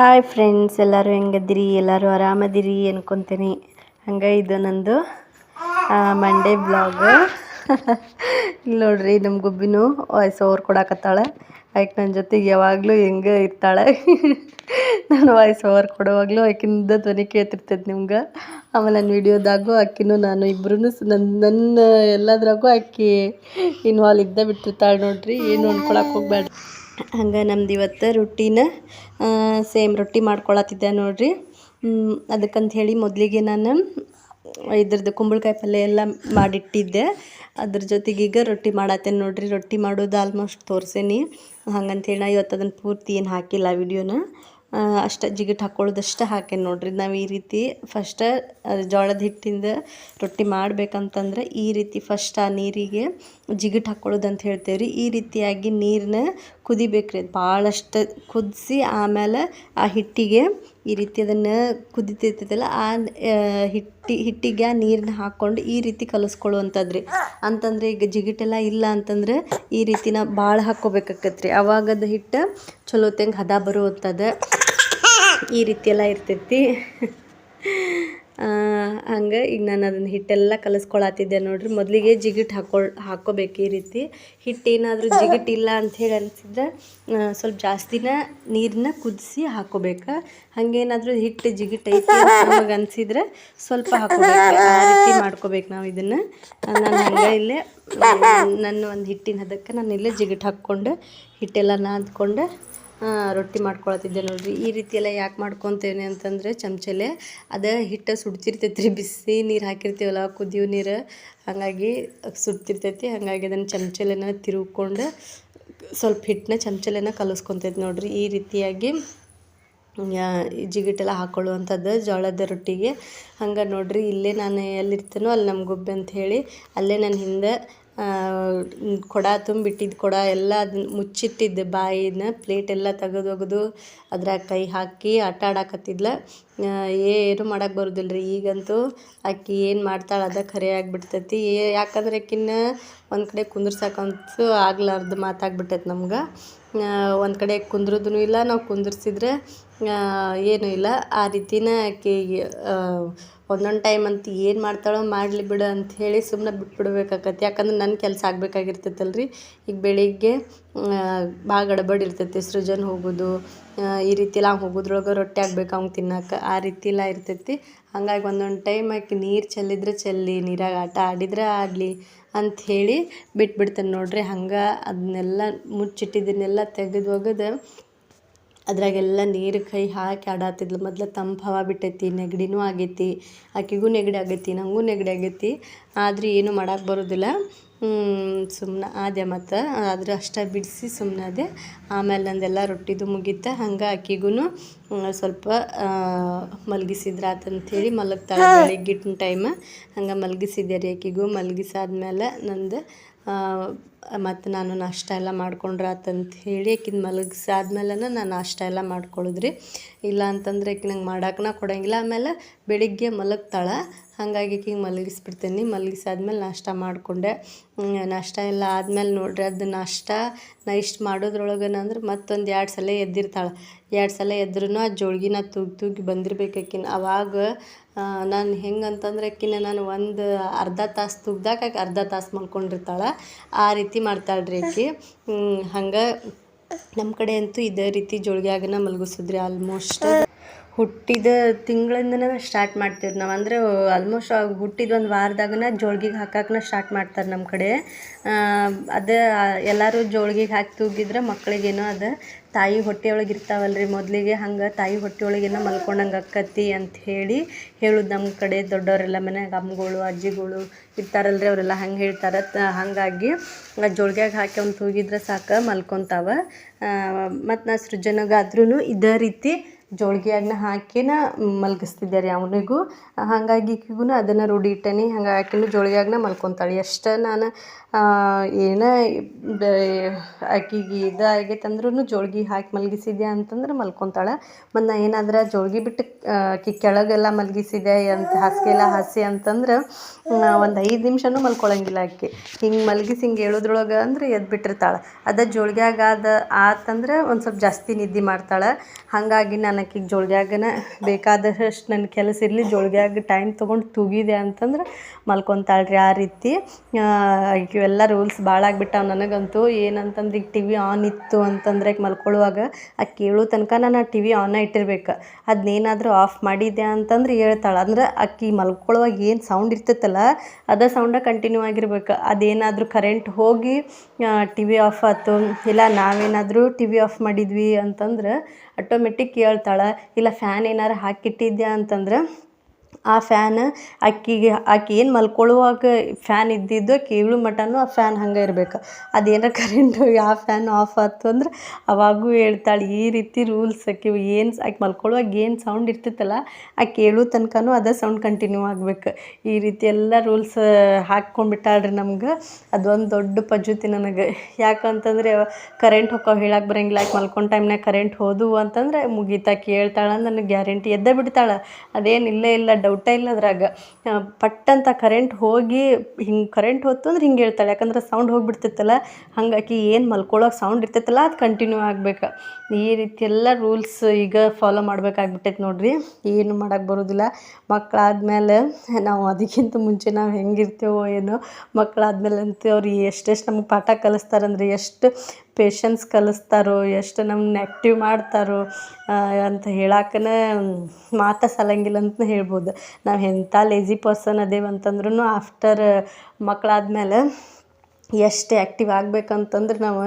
Hi friends ಎಲ್ಲರೂ ಹೆಂಗದಿರಿ ಎಲ್ಲರೂ ಆರಾಮದಿರಿ ಅನ್ಕೊತೀನಿ. ಹಂಗೆ ಇದು ನಂದು ಮಂಡೇ ಬ್ಲಾಗ್ ಇಲ್ಲಿ ನೋಡ್ರಿ ನಮ್ಮ ಗುಬ್ಬಿನೂ ವಾಯ್ಸ್ ಓವರ್ ಕೊಡಾಕತ್ತಾಳೆ. ಆಯ್ಕೆ ನನ್ನ ಜೊತೆಗೆ ಯಾವಾಗಲೂ ಹೆಂಗೆ ಇರ್ತಾಳೆ. ನಾನು ವಾಯ್ಸ್ ಓವರ್ ಕೊಡುವಾಗಲೂ ಆಕಿಂದ ಧ್ವನಿ ಕೇಳ್ತಿರ್ತೈತೆ ನಿಮ್ಗೆ. ಆಮೇಲೆ ನನ್ನ ವಿಡಿಯೋದಾಗೂ, ಆಕಿನೂ ನಾನು ಇಬ್ಬರೂ ನನ್ನ ನನ್ನ ಎಲ್ಲದ್ರಾಗೂ ಆಕಿ ಇನ್ವಾಲ್ ಇದ್ದೇ ಬಿಟ್ಟಿರ್ತಾಳೆ ನೋಡ್ರಿ. ಏನು ಅಂದ್ಕೊಳಕ್ಕೆ ಹೋಗ್ಬೇಡ ಹಂಗೆ ನಮ್ದು ಇವತ್ತು ರೊಟ್ಟಿನ ಸೇಮ್ ರೊಟ್ಟಿ ಮಾಡ್ಕೊಳತ್ತಿದ್ದೆ ನೋಡಿರಿ. ಅದಕ್ಕೆ ಅದಕ್ಕಂತ ಹೇಳಿ ಮೊದಲಿಗೆ ನಾನು ಇದ್ರದ್ದು ಕುಂಬಳಕಾಯಿ ಪಲ್ಯ ಎಲ್ಲ ಮಾಡಿಟ್ಟಿದ್ದೆ. ಅದ್ರ ಜೊತೆಗೆ ಈಗ ರೊಟ್ಟಿ ಮಾಡತ್ತೇನೆ ನೋಡಿರಿ. ರೊಟ್ಟಿ ಮಾಡೋದು ಆಲ್ಮೋಸ್ಟ್ ತೋರ್ಸೇನಿ. ಹಂಗಂತೇಳಿ ನಾ ಇವತ್ತು ಅದನ್ನು ಪೂರ್ತಿ ಏನು ಹಾಕಿಲ್ಲ ವಿಡಿಯೋನ. ಅಷ್ಟು ಜಿಗಿಟ್ ಹಾಕ್ಕೊಳ್ಳೋದಷ್ಟು ಹಾಕೇನಿ ನೋಡ್ರಿ. ನಾವು ಈ ರೀತಿ ಫಸ್ಟ್ ಜೋಳದ ಹಿಟ್ಟಿಂದ ರೊಟ್ಟಿ ಮಾಡಬೇಕಂತಂದ್ರೆ ಈ ರೀತಿ ಫಸ್ಟ್ ಆ ನೀರಿಗೆ ಜಿಗಿಟ್ ಹಾಕ್ಕೊಳ್ಳೋದು ಅಂತ ಹೇಳ್ತೇವೆ ರೀ. ಈ ರೀತಿಯಾಗಿ ನೀರನ್ನ ಕುದಿಬೇಕು ರೀ ಭಾಳಷ್ಟು ಕುದಿಸಿ ಆಮೇಲೆ ಆ ಹಿಟ್ಟಿಗೆ ಈ ರೀತಿ ಅದನ್ನು ಕುದಿತಿರ್ತೈತಲ್ಲ ಆ ಹಿಟ್ಟಿ, ಹಿಟ್ಟಿಗೆ ಆ ನೀರನ್ನ ಹಾಕ್ಕೊಂಡು ಈ ರೀತಿ ಕಲಿಸ್ಕೊಳ್ಳುವಂಥದ್ದು ರೀ. ಅಂತಂದ್ರೆ ಈಗ ಜಿಗಿಟೆಲ್ಲ ಇಲ್ಲ ಅಂತಂದ್ರೆ ಈ ರೀತಿನ ಭಾಳ ಹಾಕ್ಕೋಬೇಕಾಗತ್ತೆ ರೀ ಅವಾಗದ ಹಿಟ್ಟು ಚಲೋತಂಗೆ ಹದ ಬರುವಂಥದ್ದು ಈ ರೀತಿಯೆಲ್ಲ ಇರ್ತೈತಿ. ಹಂಗೆ ಈಗ ನಾನು ಅದನ್ನ ಹಿಟ್ಟೆಲ್ಲ ಕಲಸ್ಕೊಳತ್ತಿದ್ದೆ ನೋಡ್ರಿ. ಮೊದಲಿಗೆ ಜಿಗಿಟ್ ಹಾಕೊಳ್ ಹಾಕ್ಕೋಬೇಕು ಈ ರೀತಿ. ಹಿಟ್ಟು ಏನಾದರೂ ಜಿಗಿಟ್ ಇಲ್ಲ ಅಂಥೇಳಿ ಅನಿಸಿದ್ರೆ ಸ್ವಲ್ಪ ಜಾಸ್ತಿನ ನೀರನ್ನ ಕುದಿಸಿ ಹಾಕ್ಕೋಬೇಕು ಹಂಗೇನಾದರೂ ಹಿಟ್ಟು ಜಿಗಿಟ್ ಐತಿ ನಮಗೆ ಅನಿಸಿದ್ರೆ ಸ್ವಲ್ಪ ಹಾಕ್ಕೋಬೇಕು ಆ ರೀತಿ ಮಾಡ್ಕೋಬೇಕು ನಾವು ಇದನ್ನು. ನಾನು ಹಂಗೆ ಇಲ್ಲೇ ನನ್ನ ಒಂದು ಹಿಟ್ಟಿನ ಹದಕ್ಕೆ ನಾನು ಇಲ್ಲೇ ಜಿಗಿಟ್ ಹಾಕ್ಕೊಂಡು ಹಿಟ್ಟೆಲ್ಲ ನಾದ್ಕೊಂಡು ರೊಟ್ಟಿ ಮಾಡ್ಕೊಳತ್ತಿದ್ದೆ ನೋಡ್ರಿ. ಈ ರೀತಿ ಎಲ್ಲ ಯಾಕೆ ಮಾಡ್ಕೊತೇನೆ ಅಂತಂದರೆ ಚಮಚಲೆ ಅದು ಹಿಟ್ಟು ಸುಡ್ತಿರ್ತೈತೆ ರೀ ಬಿಸಿ ನೀರು ಹಾಕಿರ್ತೀವಲ್ಲ, ಕುದಿಯೋ ನೀರು, ಹಾಗಾಗಿ ಸುಡ್ತಿರ್ತೈತಿ. ಹಾಗಾಗಿ ಅದನ್ನು ಚಮಚಲೇನ ತಿರುಗ್ಕೊಂಡು ಸ್ವಲ್ಪ ಹಿಟ್ಟನ್ನ ಚಮಚಲೆನ ಕಲಿಸ್ಕೊತೈತಿ ನೋಡ್ರಿ. ಈ ರೀತಿಯಾಗಿ ಜಿಗಿಟೆಲ್ಲ ಹಾಕ್ಕೊಳ್ಳುವಂಥದ್ದು ಜೋಳದ ರೊಟ್ಟಿಗೆ. ಹಂಗೆ ನೋಡ್ರಿ, ಇಲ್ಲೇ ನಾನು ಎಲ್ಲಿರ್ತೇನೋ ಅಲ್ಲಿ ನಮ್ಮ ಗುಬ್ಬೆ ಅಂತ ಹೇಳಿ, ಅಲ್ಲೇ ನಾನು ಹಿಂದೆ ಕೊಡ ತುಂಬಿಟ್ಟಿದ್ದ ಕೊಡ ಎಲ್ಲ ಅದನ್ನ ಮುಚ್ಚಿಟ್ಟಿದ್ದೆ. ಬಾಯಿನ ಪ್ಲೇಟ್ ಎಲ್ಲ ತೆಗೆದು ಒಗೆದು ಅದ್ರಾಗ ಕೈ ಹಾಕಿ ಆಟ ಆಡಾಕತ್ತಿದ್ಲ. ಏನು ಮಾಡಕ್ಕೆ ಬರೋದಿಲ್ಲ ರೀ ಈಗಂತೂ ಆಕಿ ಏನು ಮಾಡ್ತಾಳೆ ಅದ ಖರೆ ಆಗಿಬಿಡ್ತೈತಿ. ಯಾಕಂದ್ರೆ ಆಕಿನ್ನ ಒಂದು ಕಡೆ ಕುಂದ್ರಸಕ್ಕಂತೂ ಆಗ್ಲಾರ್ದು ಮಾತಾಗ್ಬಿಟ್ಟೈತೆ ನಮ್ಗೆ. ಒಂದು ಕಡೆ ಕುಂದ್ರದೂ ಇಲ್ಲ. ನಾವು ಕುಂದ್ರಸಿದ್ರೆ ಏನೂ ಇಲ್ಲ. ಆ ರೀತಿನ ಆಕೆಗೆ ಒಂದೊಂದು ಟೈಮ್ ಅಂತ ಏನು ಮಾಡ್ತಾಳೋ ಮಾಡಲಿ ಬಿಡು ಅಂತ ಹೇಳಿ ಸುಮ್ಮನೆ ಬಿಟ್ಬಿಡ್ಬೇಕಾಕತಿ ಯಾಕಂದ್ರೆ ನನ್ನ ಕೆಲಸ ಆಗ್ಬೇಕಾಗಿರ್ತೈತಲ್ಲ ರೀ ಈಗ ಬೆಳಿಗ್ಗೆ ಭಾಳ ಗಡಬಡಿ ಇರ್ತೈತಿ. ಸೃಜನ್ ಹೋಗೋದು ಈ ರೀತಿ ಎಲ್ಲ ಹೋಗೋದ್ರೊಳಗೆ ರೊಟ್ಟಿ ಆಗ್ಬೇಕು ಅವ್ನು ತಿನ್ನಕ್ಕೆ ಆ ರೀತಿ ಎಲ್ಲ ಇರ್ತೈತಿ. ಹಂಗಾಗಿ ಒಂದೊಂದು ಟೈಮ್ ಆಕೆ ನೀರು ಚೆಲ್ಲಿದ್ರೆ ಚೆಲ್ಲಿ, ನೀರಾಗ ಆಟ ಆಡಿದ್ರೆ ಆಡಲಿ ಅಂಥೇಳಿ ಬಿಟ್ಬಿಡ್ತಾನೆ ನೋಡ್ರಿ. ಹಂಗೆ ಅದನ್ನೆಲ್ಲ ಮುಚ್ಚಿಟ್ಟಿದ್ದನ್ನೆಲ್ಲ ತೆಗೆದು ಒಗೆದು ಅದ್ರಾಗೆಲ್ಲ ನೀರು ಕೈ ಹಾಕಿ ಆಡಾತಿದ್ಲು ಮೊದ್ಲು ತಂಪು ಹವಾ ಬಿಟ್ಟೈತಿ ನೆಗಡಿನೂ ಆಗೈತಿ ಆಕೆಗೂ ನೆಗಡಿ ಆಗೈತಿ ನನಗೂ ನೆಗಡಿ ಆಗೈತಿ. ಆದ್ರೆ ಏನೂ ಮಾಡಕ್ಕೆ ಬರೋದಿಲ್ಲ. ಸುಮ್ಮನೆ ಆದೆ ಮತ್ತು. ಆದ್ರೆ ಅಷ್ಟೇ ಬಿಡಿಸಿ ಸುಮ್ಮನೆ ಅದೇ ಆಮೇಲೆ ನಂದೆಲ್ಲ ರೊಟ್ಟಿದು ಮುಗೀತು. ಹಂಗೆ ಆಕಿಗೂ ಸ್ವಲ್ಪ ಮಲಗಿಸಿದ್ರೆ ಆತಂಥೇಳಿ ಮಲಗ್ತಾಳೆ ಬೆಳಿಗ್ಗೆ ಟೈಮ್ ಹಂಗೆ ಮಲಗಿಸಿದ್ದೆ ರೀ ಆಕಿಗೂ. ಮಲಗಿಸಾದ್ಮೇಲೆ ನಂದು ಮತ್ತು ನಾನು ನಾಷ್ಟ ಎಲ್ಲ ಮಾಡ್ಕೊಂಡ್ರೆ ಆತಂತ ಹೇಳಿ ಆಕಿನ ಮಲಗಿಸಾದ್ಮೇಲೆ ನಾನು ನಾಷ್ಟ ಎಲ್ಲ ಮಾಡ್ಕೊಳ್ಳೋದ್ರಿ ಇಲ್ಲ ಅಂತಂದ್ರೆ ಆಕಿ ನಂಗೆ ಮಾಡಕ್ಕನ ಕೊಡಂಗಿಲ್ಲ. ಆಮೇಲೆ ಬೆಳಿಗ್ಗೆ ಮಲಗ್ತಾಳೆ. ಹಾಗಾಗಿ ಹಿಂಗೆ ಮಲಗಿಸ್ಬಿಡ್ತೀನಿ. ಮಲಗಿಸಾದ್ಮೇಲೆ ನಾಷ್ಟ ಮಾಡಿಕೊಂಡೆ. ನಾಷ್ಟ ಎಲ್ಲ ಆದ್ಮೇಲೆ ನೋಡ್ರಿ ಅದು ನಾಷ್ಟ ನಾ ಇಷ್ಟು ಮಾಡೋದ್ರೊಳಗೆ ಅಂದ್ರೆ ಮತ್ತೊಂದು ಎರಡು ಸಲ ಎದ್ದಿರ್ತಾಳೆ. ಎರಡು ಸಲ ಎದ್ರೂ ಆ ಜೋಳ್ಗಿನ ತೂಗಿ ತೂಗಿ ಬಂದಿರ್ಬೇಕು ಆಕಿನ. ಅವಾಗ ನಾನು ಹೆಂಗಂತಂದ್ರೆ ಆಕಿನ ನಾನು ಒಂದು ಅರ್ಧ ತಾಸು ತುಗ್ದಾಗ ಆಕೆ ಅರ್ಧ ತಾಸು ಮಲ್ಕೊಂಡಿರ್ತಾಳೆ. ಆ ರೀತಿ ಮಾಡ್ತಾಳೆ ರೀ ಆಕಿ ಹಂಗೆ ನಮ್ಮ ಕಡೆ ಅಂತೂ ಇದೇ ರೀತಿ ಜೋಳ್ಗ್ಯಾಗನ ಮಲಗಿಸಿದ್ರಿ ಆಲ್ಮೋಸ್ಟ್. ಹುಟ್ಟಿದ ತಿಂಗಳಿಂದನೇ ಸ್ಟಾರ್ಟ್ ಮಾಡ್ತೀವಿ ನಾವು ಅಂದರೆ ಆಲ್ಮೋಸ್ಟ್ ಹುಟ್ಟಿದ ಒಂದು ವಾರದಾಗನ ಜೋಳ್ಗಿಗೆ ಹಾಕಕ್ಕನ ಸ್ಟಾರ್ಟ್ ಮಾಡ್ತಾರೆ ನಮ್ಮ ಕಡೆ. ಅದು ಎಲ್ಲರೂ ಜೋಳ್ಗಿಗೆ ಹಾಕಿ ತೂಗಿದ್ರೆ ಮಕ್ಕಳಿಗೇನೋ ಅದು. ತಾಯಿ ಹೊಟ್ಟೆಯೊಳಗೆ ಇರ್ತಾವಲ್ರಿ ಮೊದಲಿಗೆ ಹಂಗೆ ತಾಯಿ ಹೊಟ್ಟೆಯೊಳಗೇನೋ ಮಲ್ಕೊಂಡಂಗೆ ಅಕ್ಕತ್ತಿ ಅಂತ ಹೇಳಿ ಹೇಳೋದು ನಮ್ಮ ಕಡೆ ದೊಡ್ಡವರೆಲ್ಲ ಮನ್ಯಾಗ ಅಮ್ಮಗಳು ಅಜ್ಜಿಗಳು ಇರ್ತಾರಲ್ರಿ ಅವರೆಲ್ಲ ಹಂಗೆ ಹೇಳ್ತಾರೆ. ಹಾಗಾಗಿ ಜೋಳ್ಗ್ಯಾಗ ಹಾಕಿ ಅವ್ನು ತೂಗಿದ್ರೆ ಸಾಕು ಮಲ್ಕೊತಾವ. ಮತ್ತು ನಾ ಸೃಜನಗಾದ್ರೂ ಇದೇ ರೀತಿ ಜೋಳ್ಗಿಯಾಗನ ಹಾಕಿನ ಮಲಗಿಸ್ತಿದ್ದಾರೆ ಅವನಿಗೂ. ಹಾಗಾಗಿ ಈಕಿಗೂ ಅದನ್ನು ರೂಢಿ ಇಟ್ಟೇನಿ. ಹಂಗೆ ಆಕಿನೂ ಜೋಳಿಗೆಯಾಗ್ನ ಮಲ್ಕೊತಾಳೆ. ಎಷ್ಟು ನಾನು ಏನ ಆಕಿಗೆ ಇದು ಆಗೈತೆ ಅಂದ್ರೂ ಜೋಳ್ಗಿ ಹಾಕಿ ಮಲಗಿಸಿದ್ದೆ ಅಂತಂದ್ರೆ ಮಲ್ಕೊತಾಳೆ. ಮತ್ತು ನಾನು ಏನಾದ್ರೆ ಜೋಳಿಗೆ ಬಿಟ್ಟು ಆಕಿ ಕೆಳಗೆಲ್ಲ ಮಲಗಿಸಿದೆ ಅಂತ ಹಾಸಿಗೆ ಎಲ್ಲ ಹಾಸಿ ಅಂತಂದ್ರೆ ಒಂದು ಐದು ನಿಮಿಷನೂ ಮಲ್ಕೊಳಂಗಿಲ್ಲ ಆಕಿ. ಹಿಂಗೆ ಮಲಗಿಸಿ ಹಿಂಗೆ ಹೇಳೋದ್ರೊಳಗೆ ಅಂದ್ರೆ ಎದ್ದು ಬಿಟ್ಟಿರ್ತಾಳೆ ಅದ ಜೋಳ್ಗ್ಯಾಗ ಅದು ಆತಂದ್ರೆ ಒಂದು ಸ್ವಲ್ಪ ಜಾಸ್ತಿ ನಿದ್ದೆ ಮಾಡ್ತಾಳೆ. ಹಾಗಾಗಿ ನಾನು ನಾನು ಆಕಿಗೆ ಜೋಳ್ಗ್ಯಾಗನ ಬೇಕಾದಷ್ಟು ನನ್ನ ಕೆಲಸ ಇರಲಿ, ಜೋಳ್ಗ್ಯಾಗ ಟೈಮ್ ತೊಗೊಂಡು ತೂಗಿದೆ ಅಂತಂದ್ರೆ ಮಲ್ಕೊತಾಳ್ರಿ ಆ ರೀತಿ. ಇವೆಲ್ಲ ರೂಲ್ಸ್ ಭಾಳ ಆಗ್ಬಿಟ್ಟಾವ ನನಗಂತೂ. ಏನಂತಂದ್ರೆ ಈಗ ಟಿ ವಿ ಆನ್ ಇತ್ತು ಅಂತಂದ್ರೆ ಆಕೆ ಮಲ್ಕೊಳ್ಳುವಾಗ ಆ ಕೇಳೋ ತನಕ ನಾನು ಟಿ ವಿ ಆನ ಇಟ್ಟಿರ್ಬೇಕು. ಅದನ್ನೇನಾದರೂ ಆಫ್ ಮಾಡಿದೆ ಅಂತಂದ್ರೆ ಹೇಳ್ತಾಳೆ. ಅಂದ್ರೆ ಅಕ್ಕಿ ಮಲ್ಕೊಳ್ಳುವಾಗ ಏನು ಸೌಂಡ್ ಇರ್ತೈತಲ್ಲ, ಅದ ಸೌಂಡ ಕಂಟಿನ್ಯೂ ಆಗಿರ್ಬೇಕು. ಅದೇನಾದರೂ ಕರೆಂಟ್ ಹೋಗಿ ಟಿ ವಿ ಆಫ್ ಆಯ್ತು ಇಲ್ಲ ನಾವೇನಾದರೂ ಟಿ ವಿ ಆಫ್ ಮಾಡಿದ್ವಿ ಅಂತಂದ್ರೆ ಆಟೋಮೆಟಿಕ್ ಹೇಳ್ತಾಳೆ ಇಲ್ಲ ಫ್ಯಾನ್ ಏನಾರು ಹಾಕಿಟ್ಟಿದ್ಯಾ? ಅಂತಂದ್ರೆ ಆ ಫ್ಯಾನ್ ಆಕಿಗೆ ಆಕೆ ಏನು ಮಲ್ಕೊಳ್ಳುವಾಗ ಫ್ಯಾನ್ ಇದ್ದಿದ್ದು ಕೇಳು ಮಟನು ಆ ಫ್ಯಾನ್ ಹಂಗೆ ಇರ್ಬೇಕು. ಅದೇನ ಕರೆಂಟ್ ಯಾವ ಫ್ಯಾನ್ ಆಫ್ ಆಯ್ತು ಅಂದ್ರೆ ಅವಾಗೂ ಹೇಳ್ತಾಳೆ, ಈ ರೀತಿ ರೂಲ್ಸ್ ಆಕೆ ಏನು ಆಕೆ ಮಲ್ಕೊಳ್ಳುವಾಗ ಏನು ಸೌಂಡ್ ಇರ್ತಿತ್ತಲ್ಲ ಆ ಕೇಳು ತನಕನೂ ಅದೇ ಸೌಂಡ್ ಕಂಟಿನ್ಯೂ ಆಗ್ಬೇಕು. ಈ ರೀತಿ ಎಲ್ಲ ರೂಲ್ಸ್ ಹಾಕ್ಕೊಂಡ್ಬಿಟ್ಟಾಳ್ರಿ ನಮ್ಗೆ. ಅದೊಂದು ದೊಡ್ಡ ಪಜ್ಜುತಿ ನನಗೆ. ಯಾಕಂತಂದ್ರೆ ಕರೆಂಟ್ ಹೊಕ್ಕ ಹೇಳಕ್ಕೆ ಬರೋಂಗಿಲ್ಲ, ಆಕೆ ಮಲ್ಕೊಂಡು ಟೈಮ್ನಾಗ ಕರೆಂಟ್ ಹೋದವು ಅಂತಂದ್ರೆ ಮುಗೀತಾ. ಕೇಳ್ತಾಳೆ ನನಗೆ ಗ್ಯಾರಂಟಿ ಎದ್ದೇ ಬಿಡ್ತಾಳೆ. ಅದೇನು ಇಲ್ಲೇ ಇಲ್ಲ ಡೌಟೇ ಇಲ್ಲ ಅದ್ರಾಗ ಪಟ್ ಅಂತ ಕರೆಂಟ್ ಹೋಗಿ ಹಿಂಗೆ ಕರೆಂಟ್ ಹೊತ್ತು ಅಂದ್ರೆ ಹಿಂಗೆ ಹೇಳ್ತಾಳೆ. ಯಾಕಂದ್ರೆ ಸೌಂಡ್ ಹೋಗ್ಬಿಡ್ತೈತಲ್ಲ ಹಾಗಾಗಿ ಆಕಿ ಏನು ಮಲ್ಕೊಳ್ಳೋಕೆ ಸೌಂಡ್ ಇರ್ತೈತಲ್ಲ, ಅದು ಕಂಟಿನ್ಯೂ ಆಗ್ಬೇಕು. ಈ ರೀತಿ ಎಲ್ಲ ರೂಲ್ಸ್ ಈಗ ಫಾಲೋ ಮಾಡ್ಬೇಕಾಗ್ಬಿಟ್ಟೈತೆ ನೋಡ್ರಿ. ಏನು ಮಾಡೋಕೆ ಬರೋದಿಲ್ಲ. ಮಕ್ಕಳಾದ್ಮೇಲೆ ನಾವು ಅದಕ್ಕಿಂತ ಮುಂಚೆ ನಾವು ಹೆಂಗಿರ್ತೇವೋ ಏನೋ ಮಕ್ಕಳಾದ್ಮೇಲೆ ಅಂತೂ ಅವ್ರು ಎಷ್ಟೆಷ್ಟು ನಮಗೆ ಪಾಠ ಕಲಿಸ್ತಾರಂದ್ರೆ, ಎಷ್ಟು ಪೇಷನ್ಸ್ ಕಲಿಸ್ತಾರೋ, ಎಷ್ಟು ನಮ್ಮನ್ನ ಆ್ಯಕ್ಟಿವ್ ಮಾಡ್ತಾರೋ ಅಂತ ಹೇಳಕ್ಕನ ಮಾತ ಸಲಂಗಿಲ್ಲ ಅಂತ ಹೇಳ್ಬೋದು. ನಾವು ಎಂಥ ಲೇಜಿ ಪರ್ಸನ್ ಅದೇವಂತಂದ್ರೂ ಆಫ್ಟರ್ ಮಕ್ಕಳಾದ್ಮೇಲೆ ಎಷ್ಟು ಆ್ಯಕ್ಟಿವ್ ಆಗ್ಬೇಕಂತಂದ್ರೆ ನಾವು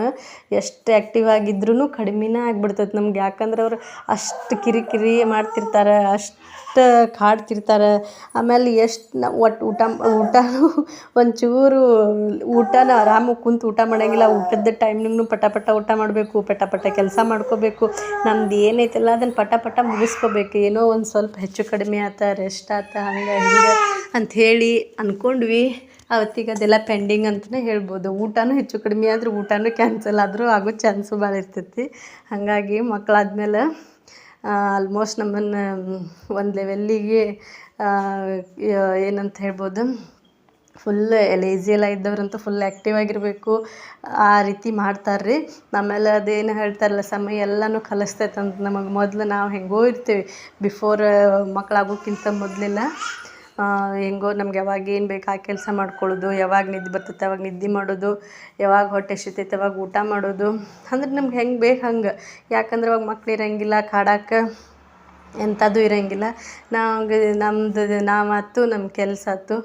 ಎಷ್ಟು ಆ್ಯಕ್ಟಿವ್ ಆಗಿದ್ರೂ ಕಡಿಮೆನೇ ಆಗ್ಬಿಡ್ತೈತೆ ನಮ್ಗೆ. ಯಾಕಂದ್ರೆ ಅವ್ರು ಅಷ್ಟು ಕಿರಿಕಿರಿ ಮಾಡ್ತಿರ್ತಾರೆ, ಅಷ್ಟು ಕಾಡ್ತಿರ್ತಾರೆ. ಆಮೇಲೆ ಎಷ್ಟು ನಾವು ಒಟ್ಟು ಊಟ, ಊಟನೂ ಒಂಚೂರು ಊಟನ ಆರಾಮಾಗಿ ಕುಂತು ಊಟ ಮಾಡೋಂಗಿಲ್ಲ. ಊಟದ ಟೈಮ್ನಾಗೂ ಪಟ ಪಟ ಊಟ ಮಾಡಬೇಕು, ಪಟ ಪಟ ಕೆಲಸ ಮಾಡ್ಕೋಬೇಕು. ನಮ್ದು ಏನೈತಲ್ಲ ಅದನ್ನು ಪಟ ಪಟ ಮುಗಿಸ್ಕೋಬೇಕು. ಏನೋ ಒಂದು ಸ್ವಲ್ಪ ಹೆಚ್ಚು ಕಡಿಮೆ ಆತ ರೆಸ್ಟ್ ಆತ, ಹಂಗೆ ಹಿಂಗೆ ಅಂಥೇಳಿ ಅಂದ್ಕೊಂಡ್ವಿ ಅವತ್ತಿಗೆ ಅದೆಲ್ಲ ಪೆಂಡಿಂಗ್ ಅಂತಲೇ ಹೇಳ್ಬೋದು. ಊಟನೂ ಹೆಚ್ಚು ಕಡಿಮೆ ಆದರೂ ಊಟನೂ ಕ್ಯಾನ್ಸಲ್ ಆದರೂ ಆಗೋ ಚಾನ್ಸು ಭಾಳ ಇರ್ತೈತಿ. ಹಾಗಾಗಿ ಮಕ್ಕಳಾದ್ಮೇಲೆ ಆಲ್ಮೋಸ್ಟ್ ನಮ್ಮನ್ನು ಒಂದು ಲೆವೆಲ್ಲಿಗೆ ಏನಂತ ಹೇಳ್ಬೋದು ಫುಲ್ ಲೇಜಿ ಎಲ್ಲ ಇದ್ದವ್ರಂತೂ ಫುಲ್ ಆ್ಯಕ್ಟಿವ್ ಆಗಿರಬೇಕು. ಆ ರೀತಿ ಮಾಡ್ತಾರೆ ರೀ ಆಮೇಲೆ ಅದೇನು ಹೇಳ್ತಾರಲ್ಲ, ಸಮಯ ಎಲ್ಲನೂ ಕಲಿಸ್ತೈತೆ ಅಂತ ನಮಗೆ ಮೊದಲು ನಾವು ಹೆಂಗೋ ಇರ್ತೀವಿ. ಬಿಫೋರ್ ಮಕ್ಕಳಾಗೋಕ್ಕಿಂತ ಮೊದಲೆಲ್ಲ ಹೆಂಗೋ ನಮ್ಗೆ ಯಾವಾಗ ಏನು ಬೇಕು ಆ ಕೆಲಸ ಮಾಡ್ಕೊಳ್ಳೋದು, ಯಾವಾಗ ನಿದ್ದೆ ಬರ್ತೈತೆ ಅವಾಗ ನಿದ್ದೆ ಮಾಡೋದು, ಯಾವಾಗ ಹೊಟ್ಟೆ ಹಸಿತೈತೆ ಅವಾಗ ಊಟ ಮಾಡೋದು. ಅಂದ್ರೆ ನಮ್ಗೆ ಹೆಂಗೆ ಬೇಕು ಹಂಗೆ. ಯಾಕಂದ್ರೆ ಅವಾಗ ಮಕ್ಳು ಇರೋಂಗಿಲ್ಲ ಕಾಡಕ್ಕೆ ಎಂಥದ್ದು ಇರೋಂಗಿಲ್ಲ. ನಮ್ಗೆ ನಮ್ದು ನಾವಾತು ನಮ್ಮ ಕೆಲಸ ಆಯ್ತು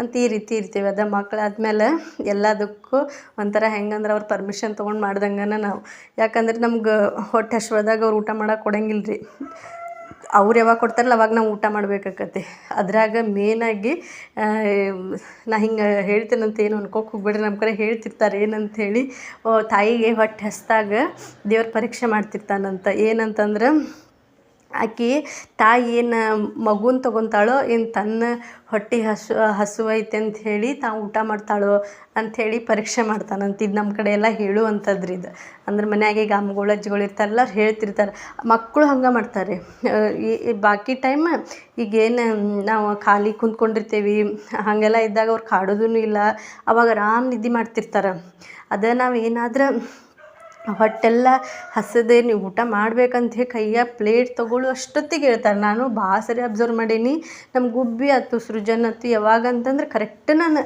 ಅಂತ ಈ ರೀತಿ ಇರ್ತೀವಿ. ಅದ ಮಕ್ಕಳಾದ್ಮೇಲೆ ಎಲ್ಲದಕ್ಕೂ ಒಂಥರ ಹೆಂಗಂದ್ರೆ ಅವ್ರು ಪರ್ಮಿಷನ್ ತೊಗೊಂಡು ಮಾಡ್ದಂಗನ ನಾವು. ಯಾಕಂದ್ರೆ ನಮ್ಗೆ ಹೊಟ್ಟೆ ಹಶ್ವಾದಾಗ ಅವ್ರು ಊಟ ಮಾಡಕ್ಕೆ ಕೊಡಂಗಿಲ್ಲ ರೀ ಅವ್ರು ಯಾವಾಗ ಕೊಡ್ತಾರಲ್ಲ, ಅವಾಗ ನಾವು ಊಟ ಮಾಡಬೇಕಾಕತಿ ಅದ್ರಾಗ ಮೇನಾಗಿ ನಾ ಹಿಂಗೆ ಹೇಳ್ತೇನಂತ ಏನು ಅನ್ಕೋಕೆ ಹೋಗ್ಬೇಡ್ರಿ ನಮ್ಮ ಕಡೆ ಹೇಳ್ತಿರ್ತಾರೆ ಏನಂತ ಹೇಳಿ ತಾಯಿಗೆ ಹೊಟ್ಟೆ ಹಸ್ದಾಗ ದೇವ್ರ ಪರೀಕ್ಷೆ ಮಾಡ್ತಿರ್ತಾನಂತ. ಏನಂತಂದ್ರೆ ಆಕೆ, ತಾಯಿ ಏನು ಮಗುನ ತೊಗೊತಾಳೋ, ಏನು ತನ್ನ ಹೊಟ್ಟೆ ಹಸು, ಹಸಿವೈತೆ ಅಂತ ಹೇಳಿ ತಾವು ಊಟ ಮಾಡ್ತಾಳೋ ಅಂಥೇಳಿ ಪರೀಕ್ಷೆ ಮಾಡ್ತಾನಂತ. ಇದು ನಮ್ಮ ಕಡೆ ಎಲ್ಲ ಹೇಳುವಂಥದ್ದು ಇದು. ಅಂದ್ರೆ ಮನ್ಯಾಗ ಈಗ ಅಮ್ಗಳು ಅಜ್ಜಿಗಳು ಅವ್ರು ಹೇಳ್ತಿರ್ತಾರೆ. ಮಕ್ಕಳು ಹಂಗೆ ಮಾಡ್ತಾರೆ. ಈ ಬಾಕಿ ಟೈಮ್ ಈಗೇನು ನಾವು ಖಾಲಿ ಕುಂತ್ಕೊಂಡಿರ್ತೀವಿ, ಹಾಗೆಲ್ಲ ಇದ್ದಾಗ ಅವ್ರು ಕಾಡೋದೂ ಇಲ್ಲ. ಅವಾಗ ಆರಾಮ್ ನಿದ್ದೆ ಮಾಡ್ತಿರ್ತಾರೆ. ಅದೇ ನಾವು ಏನಾದ್ರೂ ಹೊಟ್ಟೆಲ್ಲ ಹಸದೆ ನೀವು ಊಟ ಮಾಡ್ಬೇಕಂತ ಕೈಯಾಗ ಪ್ಲೇಟ್ ತೊಗೊಳ್ಳು ಅಷ್ಟೊತ್ತಿಗೆ ಹೇಳ್ತಾರೆ. ನಾನು ಭಾಳ ಸರಿ ಅಬ್ಸರ್ವ್ ಮಾಡೀನಿ. ನಮ್ಮ ಗುಬ್ಬಿ ಆಯ್ತು, ಸೃಜನ್ ಆಯ್ತು. ಯಾವಾಗ ಅಂತಂದ್ರೆ ಕರೆಕ್ಟ್ ನಾನು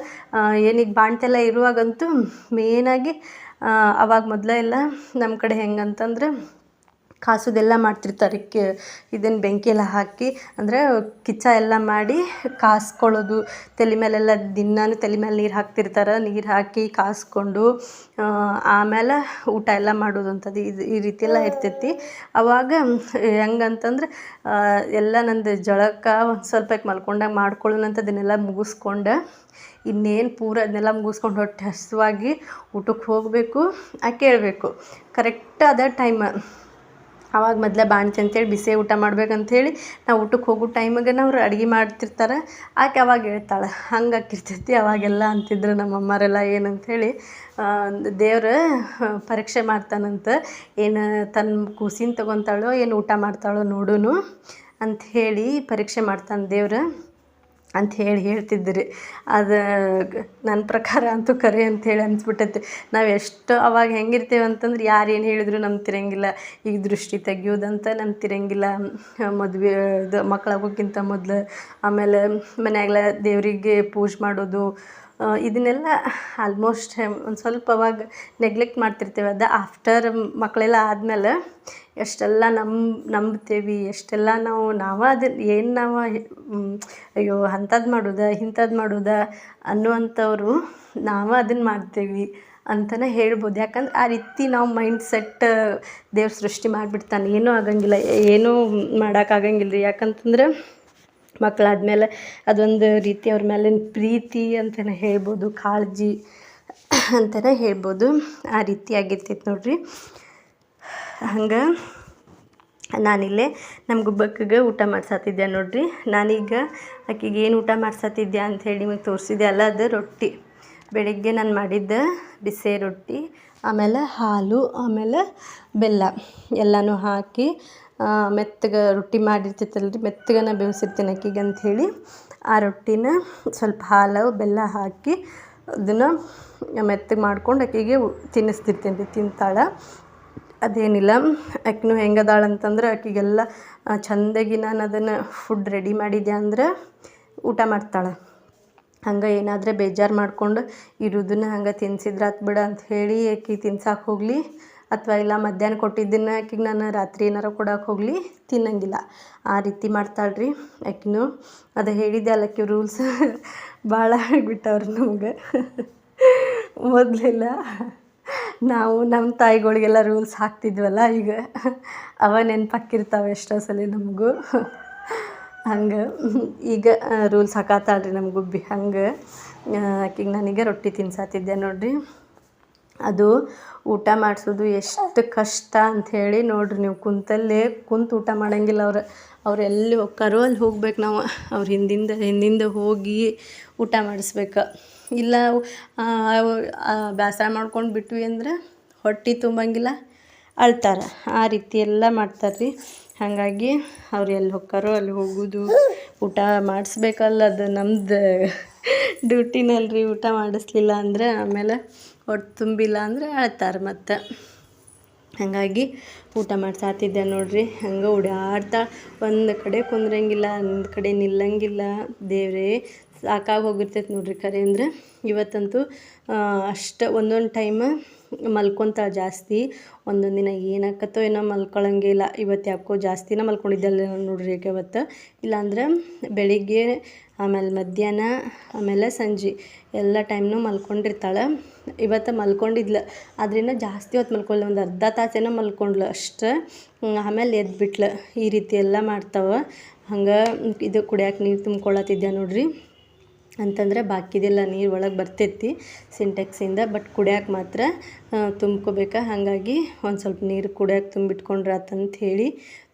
ಏನೀಗ ಬಾಣ್ತೆಲ್ಲ ಇರುವಾಗಂತೂ ಮೇನಾಗಿ ಅವಾಗ ಮೊದಲೇ ಎಲ್ಲ ನಮ್ಮ ಕಡೆ ಹೆಂಗಂತಂದ್ರೆ ಕಾಸೋದೆಲ್ಲ ಮಾಡ್ತಿರ್ತಾರೆ. ಕೆ ಇದನ್ನು ಬೆಂಕಿ ಎಲ್ಲ ಹಾಕಿ, ಅಂದರೆ ಕಿಚ್ಚ ಎಲ್ಲ ಮಾಡಿ ಕಾಸ್ಕೊಳ್ಳೋದು. ತಲೆ ಮೇಲೆಲ್ಲ ದಿನಾನು ತಲೆ ಮೇಲೆ ನೀರು ಹಾಕ್ತಿರ್ತಾರೆ, ನೀರು ಹಾಕಿ ಕಾಸ್ಕೊಂಡು ಆಮೇಲೆ ಊಟ ಎಲ್ಲ ಮಾಡೋದು ಅಂಥದ್ದು. ಇದು, ಈ ರೀತಿ ಎಲ್ಲ ಇರ್ತೈತಿ. ಅವಾಗ ಹೆಂಗಂತಂದ್ರೆ ಎಲ್ಲ ನಂದು ಜಳಕ್ಕೆ ಒಂದು ಸ್ವಲ್ಪ ಮಲ್ಕೊಂಡಾಗ ಮಾಡ್ಕೊಳ್ಳೋಣಂಥದ್ದನ್ನೆಲ್ಲ ಮುಗಿಸ್ಕೊಂಡು, ಇನ್ನೇನು ಪೂರ ಅದನ್ನೆಲ್ಲ ಮುಗಿಸ್ಕೊಂಡು ಹೊಟ್ಟೆ ಹಸಿವಾಗಿ ಊಟಕ್ಕೆ ಹೋಗಬೇಕು, ಆ, ಕೇಳಬೇಕು. ಕರೆಕ್ಟ್ ಅದೇ ಟೈಮ್. ಅವಾಗ ಮೊದಲೇ ಬಾಣ್ತಿ ಅಂತೇಳಿ ಬಿಸಿ ಊಟ ಮಾಡ್ಬೇಕಂಥೇಳಿ ನಾವು ಊಟಕ್ಕೆ ಹೋಗೋ ಟೈಮಿಗೆ ಅವ್ರು ಅಡುಗೆ ಮಾಡ್ತಿರ್ತಾರೆ. ಆಕೆ ಅವಾಗ ಹೇಳ್ತಾಳೆ, ಹಂಗೆ ಆಕಿರ್ತೈತಿ ಅವಾಗೆಲ್ಲ ಅಂತಿದ್ರು ನಮ್ಮ ಅಮ್ಮರೆಲ್ಲ ಏನಂಥೇಳಿ ದೇವ್ರು ಪರೀಕ್ಷೆ ಮಾಡ್ತಾನಂತ, ಏನು ತನ್ನ ಕೂಸಿನ ತಗೊತಾಳೋ, ಏನು ಊಟ ಮಾಡ್ತಾಳೋ ನೋಡುನು ಅಂಥೇಳಿ ಪರೀಕ್ಷೆ ಮಾಡ್ತಾನೆ ದೇವ್ರು. ಅಂತ ಹೇಳಿ ಹೇಳ್ತಿದ್ರಿ. ಅದು ನನ್ನ ಪ್ರಕಾರ ಅಂತೂ ಕರೆ ಅಂಥೇಳಿ ಅನ್ಸ್ಬಿಟ್ಟೈತೆ. ನಾವು ಎಷ್ಟು ಅವಾಗ ಹೆಂಗಿರ್ತೇವೆ ಅಂತಂದ್ರೆ ಯಾರು ಏನು ಹೇಳಿದ್ರು ನಂಬ್ತಿರಂಗಿಲ್ಲ. ಈಗ ದೃಷ್ಟಿ ತೆಗಿಯೋದಂತ ನಂಬ್ತಿರಂಗಿಲ್ಲ. ಮದುವೆ, ಇದು ಮಕ್ಕಳಾಗೋಕ್ಕಿಂತ ಮೊದಲು ಆಮೇಲೆ ಮನ್ಯಾಗೆಲ್ಲ ದೇವರಿಗೆ ಪೂಜೆ ಮಾಡೋದು ಇದನ್ನೆಲ್ಲ ಆಲ್ಮೋಸ್ಟ್ ಒಂದು ಸ್ವಲ್ಪ ಅವಾಗ ನೆಗ್ಲೆಕ್ಟ್ ಮಾಡ್ತಿರ್ತೇವೆ. ಅದು ಆಫ್ಟರ್ ಮಕ್ಕಳೆಲ್ಲ ಆದಮೇಲೆ ಎಷ್ಟೆಲ್ಲ ನಂಬ್ ನಂಬ್ತೇವೆ, ಎಷ್ಟೆಲ್ಲ ನಾವು ನಾವು ಅದನ್ನ ಏನು ನಾವು ಅಯ್ಯೋ ಅಂಥದ್ದು ಮಾಡೋದ ಇಂಥದ್ದು ಮಾಡೋದ ಅನ್ನುವಂಥವ್ರು ನಾವು ಅದನ್ನು ಮಾಡ್ತೇವೆ ಅಂತಲೇ ಹೇಳ್ಬೋದು. ಯಾಕಂದ್ರೆ ಆ ರೀತಿ ನಾವು ಮೈಂಡ್ ಸೆಟ್ ದೇವ್ರು ಸೃಷ್ಟಿ ಮಾಡಿಬಿಡ್ತಾನೆ. ಏನೂ ಆಗಂಗಿಲ್ಲ, ಏನೂ ಮಾಡೋಕ್ಕಾಗಂಗಿಲ್ಲ ರೀ ಯಾಕಂತಂದ್ರೆ ಮಕ್ಕಳಾದ್ಮೇಲೆ ಅದೊಂದು ರೀತಿ ಅವ್ರ ಮೇಲಿನ ಪ್ರೀತಿ ಅಂತಲೇ ಹೇಳ್ಬೋದು, ಕಾಳಜಿ ಅಂತಲೇ ಹೇಳ್ಬೋದು. ಆ ರೀತಿ ಆಗಿರ್ತೈತೆ ನೋಡ್ರಿ. ಹಂಗೆ ನಾನಿಲ್ಲೇ ನಮ್ಮ ಗುಬ್ಬಕ್ಕಗೆ ಊಟ ಮಾಡ್ಸತ್ತಿದ್ದೆ ನೋಡ್ರಿ. ನಾನೀಗ ಆಕಿಗೆ ಏನು ಊಟ ಮಾಡ್ಸತ್ತಿದ್ದೆ ಅಂಥೇಳಿ ನಿಮಗೆ ತೋರಿಸಿದೆ ಅಲ್ಲ, ಅದು ರೊಟ್ಟಿ. ಬೆಳಿಗ್ಗೆ ನಾನು ಮಾಡಿದ್ದ ಬಿಸಿ ರೊಟ್ಟಿ, ಆಮೇಲೆ ಹಾಲು, ಆಮೇಲೆ ಬೆಲ್ಲ. ಎಲ್ಲನೂ ಹಾಕಿ ಮೆತ್ತಗೆ ರೊಟ್ಟಿ ಮಾಡಿರ್ತಿತ್ತಲ್ಲ ರೀ ಮೆತ್ತಗನ ಬೇಯಿಸಿರ್ತೀನಿ ಆಕಿಗೆ ಅಂಥೇಳಿ ಆ ರೊಟ್ಟಿನ ಸ್ವಲ್ಪ ಹಾಲು, ಬೆಲ್ಲ ಹಾಕಿ ಅದನ್ನು ಮೆತ್ತಗೆ ಮಾಡ್ಕೊಂಡು ಉ- ತಿನ್ನಿಸ್ತಿರ್ತೀನಿ ರೀ, ತಿಂತಾಳೆ. ಅದೇನಿಲ್ಲ. ಆಕಿನೂ ಹೆಂಗದಾಳ ಅಂತಂದ್ರೆ ಆಕಿಗೆಲ್ಲ ಚಂದಾಗಿ ನಾನು ಅದನ್ನು ಫುಡ್ ರೆಡಿ ಮಾಡಿದ್ದೆ ಅಂದ್ರೆ ಊಟ ಮಾಡ್ತಾಳೆ. ಹಂಗೆ ಏನಾದರೆ ಬೇಜಾರು ಮಾಡ್ಕೊಂಡು ಇರೋದನ್ನ ಹಂಗೆ ತಿನ್ಸಿದ್ರೆ ಆತ್ ಬಿಡ ಅಂತ ಹೇಳಿ ಆಕೆ ತಿನ್ಸಕ್ಕೆ ಹೋಗಲಿ. ಅಥವಾ ಇಲ್ಲ ಮಧ್ಯಾಹ್ನ ಕೊಟ್ಟಿದ್ದನ್ನ ಆಕಿಗೆ ನಾನು ರಾತ್ರಿ ಏನಾರ ಕೊಡಕ್ಕೆ ಹೋಗಲಿ, ತಿನ್ನಂಗಿಲ್ಲ. ಆ ರೀತಿ ಮಾಡ್ತಾಳೆ ರೀ ಆಕಿನೂ ಅದು ಹೇಳಿದ್ದೆ ಅಲ್ಲ ಆಕಿ ರೂಲ್ಸ್ ಭಾಳ ಆಗಿಬಿಟ್ಟವ್ರು ನಮ್ಗೆ. ಮೊದಲೆಲ್ಲ. ನಾವು ನಮ್ಮ ತಾಯಿಗಳಿಗೆಲ್ಲ ರೂಲ್ಸ್ ಹಾಕ್ತಿದ್ವಲ್ಲ, ಈಗ ಅವ ನೆನ್ಪಾಕಿರ್ತಾವೆ ಎಷ್ಟೋ ಸಲ ನಮಗೂ. ಹಂಗೆ, ಈಗ ರೂಲ್ಸ್ ಹಾಕತ್ತಾಳ್ರಿ ನಮ್ಮ ಗುಬ್ಬಿ. ಹಂಗೆ ಆಕಿಗೆ ನನಗೆ ರೊಟ್ಟಿ ತಿನ್ಸಾತಿದ್ದೆ ನೋಡ್ರಿ. ಅದು ಊಟ ಮಾಡಿಸೋದು ಎಷ್ಟು ಕಷ್ಟ ಅಂಥೇಳಿ ನೋಡ್ರಿ ನೀವು ಕುಂತಲ್ಲೇ ಕುಂತು ಊಟ ಮಾಡೋಂಗಿಲ್ಲ ಅವ್ರು. ಅವ್ರು ಎಲ್ಲಿ ಹೋಗ್ತಾರೋ ಅಲ್ಲಿ ಹೋಗ್ಬೇಕು ನಾವು. ಅವ್ರ ಹಿಂದಿಂದ ಹಿಂದಿಂದ ಹೋಗಿ ಊಟ ಮಾಡಿಸ್ಬೇಕು. ಇಲ್ಲ ಬೇಸರ ಮಾಡ್ಕೊಂಡು ಬಿಟ್ವಿ ಅಂದ್ರೆ ಹೊಟ್ಟೆ ತುಂಬಂಗಿಲ್ಲ, ಅಳ್ತಾರೆ. ಆ ರೀತಿ ಎಲ್ಲ ಮಾಡ್ತಾರೆ ರೀ ಹಾಗಾಗಿ ಅವ್ರು ಎಲ್ಲಿ ಹೋಗ್ತಾರೋ ಅಲ್ಲಿ ಹೋಗೋದು. ಊಟ ಮಾಡಿಸ್ಬೇಕಲ್ಲ, ಅದು ನಮ್ದು ಡ್ಯೂಟಿನಲ್ರಿ. ಊಟ ಮಾಡಿಸ್ಲಿಲ್ಲ ಅಂದರೆ ಆಮೇಲೆ ಹೊಟ್ಟೆ ತುಂಬಿಲ್ಲ ಅಂದರೆ ಅಳ್ತಾರೆ ಮತ್ತು. ಹಾಗಾಗಿ ಊಟ ಮಾಡ್ಸಾತಿದ್ದೆ ನೋಡ್ರಿ. ಹಂಗೆ ಓಡಾಡ್ತಾ ಒಂದು ಕಡೆ ಕುಂದ್ರಂಗಿಲ್ಲ ಒಂದು ಕಡೆ ನಿಲ್ಲಂಗಿಲ್ಲ. ದೇವ್ರೇ ಸಾಕಾಗಿ ಹೋಗಿರ್ತೈತೆ ನೋಡ್ರಿ ಖರೆ ಅಂದ್ರೆ. ಇವತ್ತಂತೂ ಅಷ್ಟು ಒಂದೊಂದು ಟೈಮ್ ಮಲ್ಕೊತಾಳೆ ಜಾಸ್ತಿ. ಒಂದೊಂದು ದಿನ ಏನಾಕತ್ತೋ ಏನೋ ಮಲ್ಕೊಳ್ಳಂಗೆ ಇಲ್ಲ. ಇವತ್ತು ಯಾಕೋ ಜಾಸ್ತಿನೇ ಮಲ್ಕೊಂಡಿದ್ದಲ್ಲ ನೋಡ್ರಿ ಯಾಕೆ ಇವತ್ತು. ಇಲ್ಲಾಂದ್ರೆ ಬೆಳಿಗ್ಗೆ, ಆಮೇಲೆ ಮಧ್ಯಾಹ್ನ, ಆಮೇಲೆ ಸಂಜೆ ಎಲ್ಲ ಟೈಮ್ನು ಮಲ್ಕೊಂಡಿರ್ತಾಳೆ. ಇವತ್ತು ಮಲ್ಕೊಂಡಿದ್ಲ. ಆದ್ರಿಂದ ಜಾಸ್ತಿ ಹೊತ್ತು ಮಲ್ಕೊಳ್ಳ ಒಂದು ಅರ್ಧ ತಾಸೇನೋ ಮಲ್ಕೊಂಡ್ಲು ಅಷ್ಟು. ಆಮೇಲೆ ಎದ್ಬಿಟ್ಲು. ಈ ರೀತಿ ಎಲ್ಲ ಮಾಡ್ತಾವೆ. ಹಂಗೆ ಇದು ಕುಡಿಯೋಕೆ ನೀರು ತುಂಬ್ಕೊಳತ್ತಿದ್ದೆ ನೋಡ್ರಿ. ಅಂತಂದ್ರೆ ಬಾಕಿದೆಲ್ಲ ನೀರು ಒಳಗೆ ಬರ್ತೈತಿ ಸಿಂಟೆಕ್ಸಿಂದ ಬಟ್ ಕುಡಿಯೋಕೆ ಮಾತ್ರ ತುಂಬ್ಕೋಬೇಕು? ಹಾಗಾಗಿ ಒಂದು ಸ್ವಲ್ಪ ನೀರು ಕುಡಿಯೋಕೆ ತುಂಬಿಟ್ಕೊಂಡ್ರೆ ಆತಂತ ಹೇಳಿ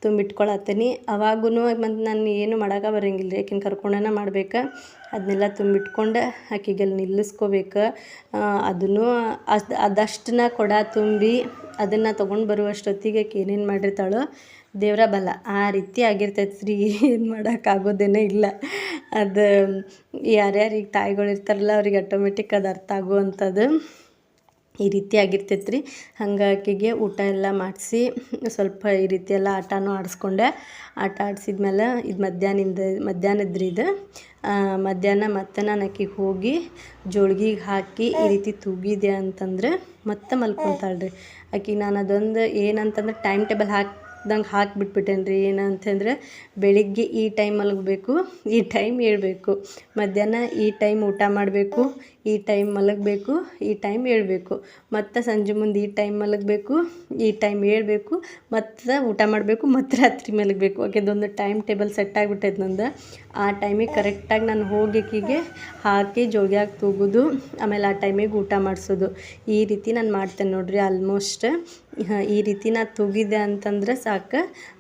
ತುಂಬಿಟ್ಕೊಳತ್ತೀನಿ ಅವಾಗೂ ಮತ್ತು ನಾನು ಏನು ಮಾಡೋಕೆ ಬರಂಗಿಲ್ಲ ರೀ ಆಕಿನ ಕರ್ಕೊಂಡನ ಮಾಡ್ಬೇಕು? ಅದನ್ನೆಲ್ಲ ತುಂಬಿಟ್ಕೊಂಡು ಆಕೆಗೆಲ್ಲ ನಿಲ್ಲಿಸ್ಕೋಬೇಕು? ಅದನ್ನು ಅದು, ಅದಷ್ಟನ್ನ ಕೊಡ ತುಂಬಿ ಅದನ್ನು ತೊಗೊಂಡು ಬರುವಷ್ಟೊತ್ತಿಗೆ ಏನೇನು ಮಾಡಿರ್ತಾಳೋ ದೇವರ ಬಲ. ಆ ರೀತಿ ಆಗಿರ್ತೈತೆ ರೀ ಏನು ಮಾಡೋಕ್ಕಾಗೋದೇನೇ ಇಲ್ಲ. ಅದು ಯಾರ್ಯಾರಿಗೆ ತಾಯಿಗಳು ಇರ್ತಾರಲ್ಲ ಅವ್ರಿಗೆ ಆಟೋಮೆಟಿಕ್ ಅದು ಅರ್ಥ ಆಗುವಂಥದ್ದು ಈ ರೀತಿ ಆಗಿರ್ತೈತೆ ರೀ ಹಂಗೆ ಆಕೆಗೆ ಊಟ ಎಲ್ಲ ಮಾಡಿಸಿ ಸ್ವಲ್ಪ ಈ ರೀತಿ ಎಲ್ಲ ಆಟನೂ ಆಡಿಸ್ಕೊಂಡೆ. ಆಟ ಆಡಿಸಿದ್ಮೇಲೆ ಇದು ಮಧ್ಯಾಹ್ನದಿಂದ ಮಧ್ಯಾಹ್ನದ ರೀ ಇದು ಮಧ್ಯಾಹ್ನ ಮತ್ತೆ ನಾನು ಆಕಿಗೆ ಹೋಗಿ ಜೋಳ್ಗಿಗೆ ಹಾಕಿ ಈ ರೀತಿ ತೂಗಿದೆ ಅಂತಂದ್ರೆ ಮತ್ತೆ ಮಲ್ಕೊತಾಳೆ ರೀ ಆಕಿಗೆ ನಾನು ಅದೊಂದು ಏನಂತಂದ್ರೆ ಟೈಮ್ ಟೇಬಲ್ ಹಾಕ್ದಂಗೆ ಹಾಕಿಬಿಟ್ಬಿಟ್ಟೇನೆ ರೀ ಏನಂತಂದ್ರೆ ಬೆಳಿಗ್ಗೆ ಈ ಟೈಮ್ ಮಲಗಬೇಕು, ಈ ಟೈಮ್ ಏಳಬೇಕು. ಮಧ್ಯಾಹ್ನ ಈ ಟೈಮ್ ಊಟ ಮಾಡಬೇಕು, ಈ ಟೈಮ್ ಮಲಗಬೇಕು, ಈ ಟೈಮ್ ಏಳಬೇಕು. ಮತ್ತು ಸಂಜೆ ಮುಂದೆ ಈ ಟೈಮ್ ಮಲಗಬೇಕು, ಈ ಟೈಮ್ ಏಳಬೇಕು, ಮತ್ತು ಊಟ ಮಾಡಬೇಕು, ಮತ್ತು ರಾತ್ರಿ ಮಲಗಬೇಕು. ಅದೊಂದು ಟೈಮ್ ಟೇಬಲ್ ಸೆಟ್ ಆಗಿಬಿಟ್ಟೈತೆ ನಂದು. ಆ ಟೈಮಿಗೆ ಕರೆಕ್ಟಾಗಿ ನಾನು ಹೋಗಿಕ್ಕಿಗೆ ಹಾಕಿ ಜೋಗ್ಯಾಗಿ ತೂಗೋದು, ಆಮೇಲೆ ಆ ಟೈಮಿಗೆ ಊಟ ಮಾಡಿಸೋದು. ಈ ರೀತಿ ನಾನು ಮಾಡ್ತೇನೆ ನೋಡಿರಿ ಆಲ್ಮೋಸ್ಟ್ ಈ ರೀತಿ ನಾ ತೂಗಿದ್ದೆ ಅಂತಂದ್ರೆ ಸಾಕು.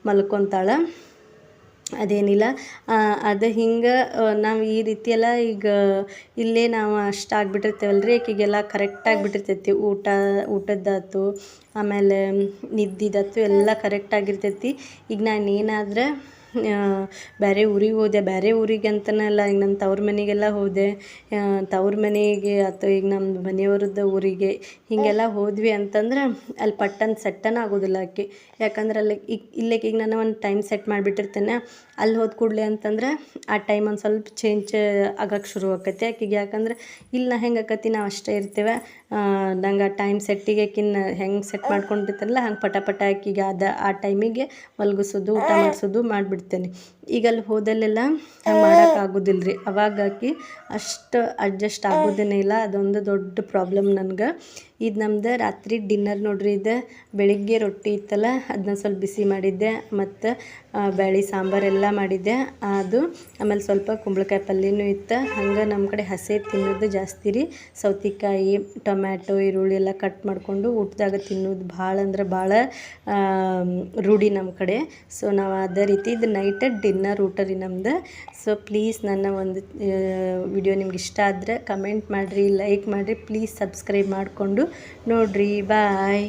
ಮಲ್ಕೊತಾಳೆ. ಅದೇನಿಲ್ಲ. ಅದು ಹಿಂಗೆ ನಾವು ಈ ರೀತಿ ಎಲ್ಲ ಈಗ ಇಲ್ಲೇ ನಾವು ಅಷ್ಟು ಆಗ್ಬಿಟ್ಟಿರ್ತೇವಲ್ಲ ರೀ ಆಕಿಗೆಲ್ಲ ಕರೆಕ್ಟ್ ಬಿಟ್ಟಿರ್ತೈತಿ ಊಟ ಊಟದ್ದಾತು ಆಮೇಲೆ ನಿದ್ದಿದಾತು ಎಲ್ಲ ಕರೆಕ್ಟ್ ಆಗಿರ್ತೈತಿ. ಈಗ ನಾನು ಏನಾದ್ರೆ ಬೇರೆ ಊರಿಗೆ ಹೋದೆ ಬೇರೆ ಊರಿಗೆ ಅಂತನೇ ಅಲ್ಲ ಈಗ ನನ್ನ ತವ್ರ ಮನೆಗೆಲ್ಲ ಹೋದೆ. ತವ್ರ ಮನೆಗೆ ಅಥವಾ ಈಗ ನಮ್ಮ ಮನೆಯವ್ರದ್ದು ಊರಿಗೆ ಹೀಗೆಲ್ಲ ಹೋದ್ವಿ ಅಂತಂದ್ರೆ ಅಲ್ಲಿ ಪಟ್ಟನ್ ಸೆಟ್ಟನ ಆಗೋದಿಲ್ಲ ಆಕೆ. ಯಾಕಂದ್ರೆ ಅಲ್ಲಿ ಈಗ ಇಲ್ಲೇ ಈಗ ನಾನು ಒಂದು ಟೈಮ್ ಸೆಟ್ ಮಾಡಿಬಿಟ್ಟಿರ್ತೇನೆ, ಅಲ್ಲಿ ಹೋದ ಕೂಡಲೇ ಅಂತಂದ್ರೆ ಆ ಟೈಮ್ ಒಂದು ಸ್ವಲ್ಪ ಚೇಂಜ್ ಆಗಕ್ಕೆ ಶುರು ಆಕತಿ. ಆಕೆಗೆ ಯಾಕಂದ್ರೆ ಇಲ್ಲಿ ನಾ ಹೆಂಗೆ ಆಕತಿ, ನಾವು ಅಷ್ಟೇ ಇರ್ತೇವೆ. ನಂಗೆ ಆ ಟೈಮ್ ಸೆಟ್ಟಿಗೆ ಆಕಿನ ಹೆಂಗೆ ಸೆಟ್ ಮಾಡ್ಕೊಂಡಿರ್ತಾರಲ್ಲ ಹಂಗೆ ಪಟ ಪಟ ಆಕಿಗೆ ಅದ ಆ ಟೈಮಿಗೆ ಮಲಗಿಸೋದು, ಊಟ ಮಾಡಿಸೋದು ಮಾಡಿಬಿಡ್ತೇನೆ. ಬಿಡ್ತೇನೆ ಈಗ ಅಲ್ಲಿ ಹೋದಲ್ಲೆಲ್ಲ ಮಾಡೋಕ್ಕಾಗೋದಿಲ್ಲ ರೀ ಅವಾಗ ಆಕಿ ಅಷ್ಟು ಅಡ್ಜಸ್ಟ್ ಆಗೋದೇನೇ ಇಲ್ಲ. ಅದೊಂದು ದೊಡ್ಡ ಪ್ರಾಬ್ಲಮ್ ನನಗೆ. ಇದು ನಮ್ದು ರಾತ್ರಿ ಡಿನ್ನರ್ ನೋಡ್ರಿ ಇದು. ಬೆಳಿಗ್ಗೆ ರೊಟ್ಟಿ ಇತ್ತಲ್ಲ ಅದನ್ನ ಸ್ವಲ್ಪ ಬಿಸಿ ಮಾಡಿದ್ದೆ. ಮತ್ತು ಬೇಳೆ ಸಾಂಬಾರೆಲ್ಲ ಮಾಡಿದ್ದೆ. ಅದು ಆಮೇಲೆ ಸ್ವಲ್ಪ ಕುಂಬಳಕಾಯಿ ಪಲ್ಯನೂ ಇತ್ತು. ಹಂಗೆ ನಮ್ಮ ಕಡೆ ಹಸೆ ತಿನ್ನೋದು ಜಾಸ್ತಿ ರೀ. ಸೌತೆಕಾಯಿ ಟೊಮ್ಯಾಟೊ ಈರುಳ್ಳಿ ಎಲ್ಲ ಕಟ್ ಮಾಡಿಕೊಂಡು ಊಟದಾಗ ತಿನ್ನೋದು ಭಾಳ ಅಂದ್ರೆ ಭಾಳ ರೂಢಿ ನಮ್ಮ ಕಡೆ. ಸೊ ನಾವು ಅದೇ ರೀತಿ ಇದು ನೈಟ್ ಡಿನ್ನರ್ ಊಟ ರೀ ನಮ್ದು. ಸೊ ಪ್ಲೀಸ್ ನನ್ನ ಒಂದು ವಿಡಿಯೋ ನಿಮ್ಗೆ ಇಷ್ಟ ಆದರೆ ಕಮೆಂಟ್ ಮಾಡಿರಿ ಲೈಕ್ ಮಾಡಿರಿ ಪ್ಲೀಸ್ ಸಬ್ಸ್ಕ್ರೈಬ್ ಮಾಡಿಕೊಂಡು ನೋಡಿರಿ. ಬಾಯ್